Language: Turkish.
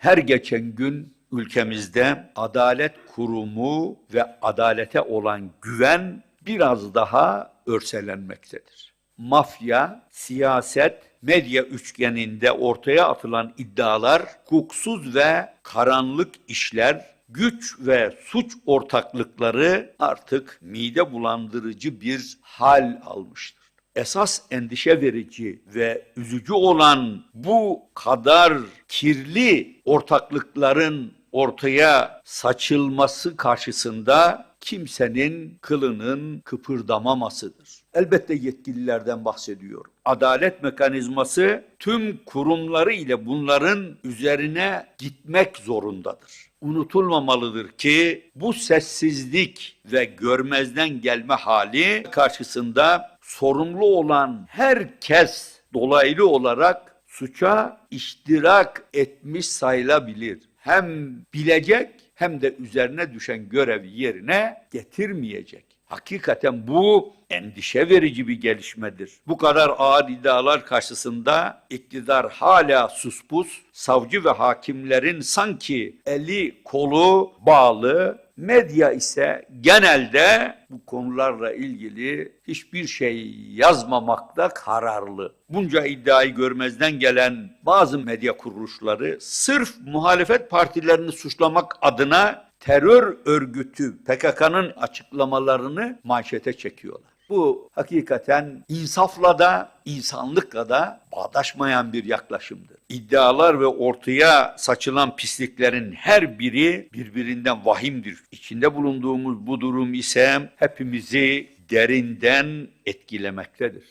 Her geçen gün ülkemizde adalet kurumu ve adalete olan güven biraz daha örselenmektedir. Mafya, siyaset, medya üçgeninde ortaya atılan iddialar, hukuksuz ve karanlık işler, güç ve suç ortaklıkları artık mide bulandırıcı bir hal almıştır. Esas endişe verici ve üzücü olan bu kadar kirli ortaklıkların ortaya saçılması karşısında kimsenin kılının kıpırdamamasıdır. Elbette yetkililerden bahsediyorum. Adalet mekanizması tüm kurumları ile bunların üzerine gitmek zorundadır. Unutulmamalıdır ki bu sessizlik ve görmezden gelme hali karşısında sorumlu olan herkes dolaylı olarak suça iştirak etmiş sayılabilir. Hem bilecek hem de üzerine düşen görevi yerine getirmeyecek. Hakikaten bu endişe verici bir gelişmedir. Bu kadar ağır iddialar karşısında iktidar hala suspus, savcı ve hakimlerin sanki eli kolu bağlı, medya ise genelde bu konularla ilgili hiçbir şey yazmamakta kararlı. Bunca iddiayı görmezden gelen bazı medya kuruluşları sırf muhalefet partilerini suçlamak adına terör örgütü PKK'nın açıklamalarını manşete çekiyorlar. Bu hakikaten insafla da insanlıkla da bağdaşmayan bir yaklaşımdır. İddialar ve ortaya saçılan pisliklerin her biri birbirinden vahimdir. İçinde bulunduğumuz bu durum ise hepimizi derinden etkilemektedir.